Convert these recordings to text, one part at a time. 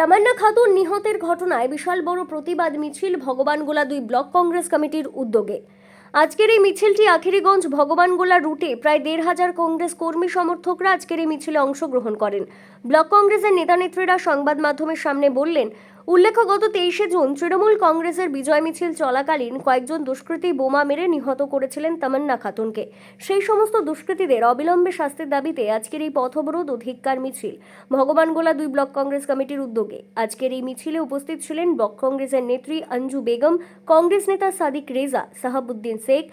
তামান্না খাতুন নিহতের ঘটনায় বিশাল বড় প্রতিবাদ মিছিল ভগবানগোলা দুই ব্লক কংগ্রেস কমিটির উদ্যোগে। আজকের এই মিছিলটি আখিরিগঞ্জ ভগবানগোলা রুটে প্রায় দেড় হাজার কংগ্রেস কর্মী সমর্থকরা আজকের এই মিছিলে অংশগ্রহণ করেন। ব্লক কংগ্রেসের নেতানেত্রীরা সংবাদ মাধ্যমের সামনে বললেন উল্লেখ্য, গত তেইশে জুন তৃণমূল কংগ্রেসের বিজয় মিছিল চলাকালীন কয়েকজন দুষ্কৃতী বোমা মেরে নিহত করেছিলেন তামান্না খাতুনকে। সেই সমস্ত দুষ্কৃতীদের অবিলম্বে শাস্তির দাবিতে আজকের এই পথ অবরোধ ও ধিক্কার মিছিল। ভগবানগোলা দুই ব্লক কংগ্রেস কমিটির উদ্যোগে আজকের এই মিছিলে উপস্থিত ছিলেন ব্লক কংগ্রেসের নেত্রী অঞ্জু বেগম, কংগ্রেস নেতা সাদিক রেজা, সাহাবুদ্দিন শেখ,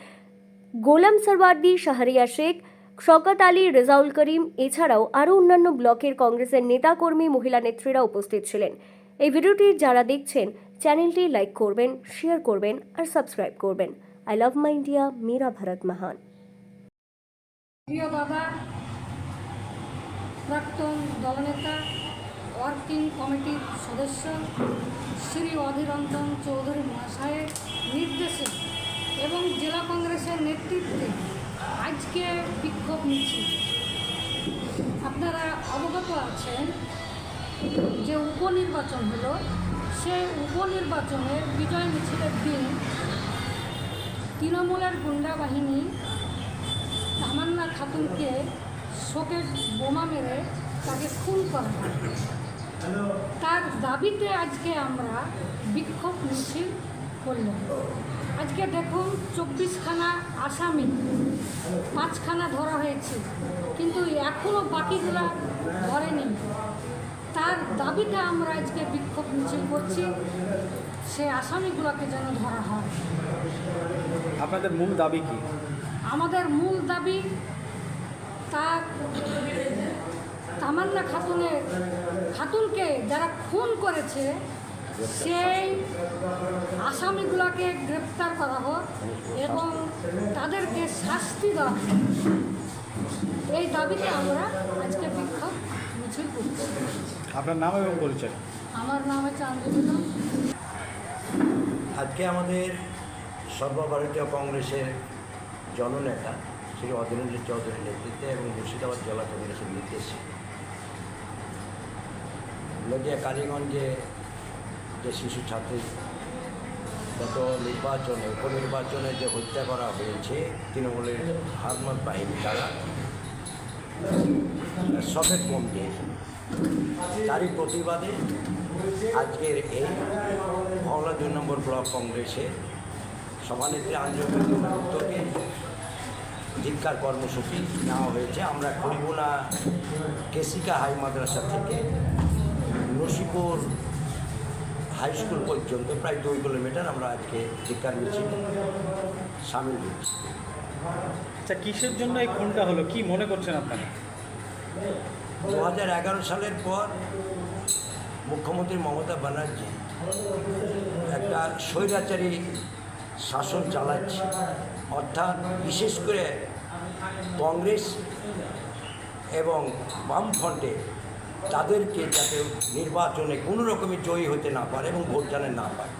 গোলাম সরওয়ার্দি, শাহরিয়া শেখ শকত আলী, রেজাউল করিম, এছাড়াও আরও অন্যান্য ব্লকের কংগ্রেসের নেতাকর্মী, মহিলা নেত্রীরা উপস্থিত ছিলেন। এই ভিডিওটি যারা দেখছেন, চ্যানেলটি লাইক করবেন, শেয়ার করবেন আর সাবস্ক্রাইব করবেন। আই লাভ মাই ইন্ডিয়া মেরা ভারত মহান প্রিয় বাবা, প্রাক্তন দলনেতা, ওয়ার্কিং কমিটির সদস্য, শ্রী অধীরঞ্জন চৌধুরী মহাশয়ের নির্দেশে এবং জেলা কংগ্রেসের নেতৃত্বে আজকে বিক্ষোভ মিছিল। আপনারা অবগত আছেন যে উপনির্বাচন হলো, সেই উপনির্বাচনের বিজয় মিছিলের দিন তৃণমূলের গুন্ডা বাহিনী তামান্না খাতুনকে শোকের বোমা মেরে তাকে খুন করা তার দাবিতে আজকে আমরা বিক্ষোভ মিছিল করলাম। আজকে দেখুন চব্বিশখানা আসামি, পাঁচখানা ধরা হয়েছে, কিন্তু এখনও বাকিগুলা ধরেনি। তার দাবিতে আমরা আজকে বিক্ষোভ মিছিল করছি। সে আসামিগুলোকে যেন ধরা হয়। আপনাদের মূল দাবি কি? আমাদের মূল দাবি তার তামান্না খাতুনের খাতুনকে যারা খুন করেছে সেই আসামিগুলোকে গ্রেপ্তার করা হোক এবং তাদেরকে শাস্তি দেওয়া হোক। এই দাবিতে আমরা আজকে বিক্ষোভ মিছিল করছি। আপনার নাম এবং পরিচয়? আমার নাম হচ্ছে আন্দোলন আজকে আমাদের সর্বভারতীয় কংগ্রেসের জননেতা শ্রী অধীরেন্দ্র চৌধুরীর নেতৃত্বে এবং মুর্শিদাবাদ জেলা কংগ্রেসের নির্দেশে নদিয়া কালীগঞ্জে যে শিশু ছাত্রী গত নির্বাচনে উপনির্বাচনে যে হত্যা করা হয়েছে তৃণমূলের হারমত বাহিনী দ্বারা সফেদ দিয়ে তারই প্রতিবাদে আজকের এই মহলা দুই নম্বর ব্লক কংগ্রেসে সভানেত্রী আন্দোলনের উদ্যোগে ধিক্কার কর্মসূচি নেওয়া হয়েছে। আমরা খড়িবোনা কেসিকা হাই মাদ্রাসা থেকে নসিপুর হাই স্কুল পর্যন্ত প্রায় দুই কিলোমিটার আমরা আজকে ধিক্কার মিছিলে সামিল হয়েছি। আচ্ছা কিসের জন্য এই খুনটা হলো? কি মনে করছেন আপনারা? দু সালের পর মুখ্যমন্ত্রী মমতা ব্যানার্জি একটা স্বৈরাচারী শাসন চালাচ্ছে। অর্থাৎ বিশেষ করে কংগ্রেস এবং বামফ্রন্টে তাদেরকে যাতে নির্বাচনে কোনো রকমের জয়ী হতে না পারে এবং ভোট জানে না পায়।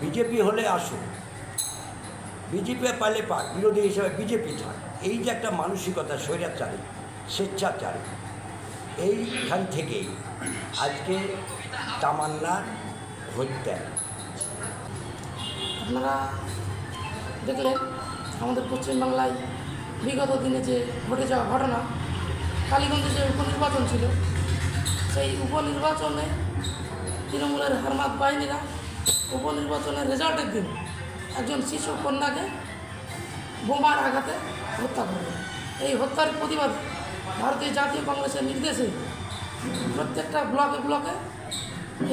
বিজেপি হলে আসুক বিজেপি পারলে পাক, বিরোধী হিসেবে বিজেপি থাক। এই যে একটা মানসিকতা, স্বৈরাচারী, স্বেচ্ছাচারী এইখান থেকেই আজকে তামান্নার হত্যা আপনারা দেখলেন আমাদের পশ্চিমবাংলায় বিগত দিনে যে ঘটে যাওয়া ঘটনা, কালীগঞ্জে যে উপনির্বাচন ছিল, সেই উপনির্বাচনে তৃণমূলের হারমাত বাহিনীরা উপনির্বাচনের রেজাল্টের দিন একজন শিশু কন্যাকে বোমার আঘাতে হত্যা করে এই হত্যার প্রতিবাদে ভারতীয় জাতীয় কংগ্রেসের নির্দেশে প্রত্যেকটা ব্লকে ব্লকে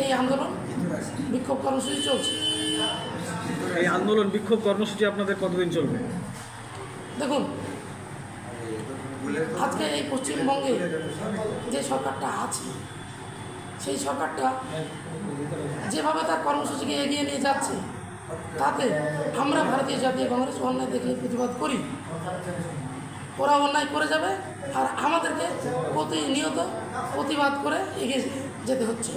এই আন্দোলন বিক্ষোভ কর্মসূচি চলছে। এই আন্দোলন বিক্ষোভ কর্মসূচি আপনাদের কতদিন চলবে? দেখুন আজকে এই পশ্চিমবঙ্গে যে সরকারটা আছে সেই সরকারটা যেভাবে তার কর্মসূচিকে এগিয়ে নিয়ে যাচ্ছে তাতে আমরা ভারতীয় জাতীয় কংগ্রেস অন্যায় দেখে প্রতিবাদ করি। ওরা অন্যায় করে যাবে আর আমাদেরকে প্রতিনিয়ত প্রতিবাদ করে এগিয়ে যেতে হচ্ছে।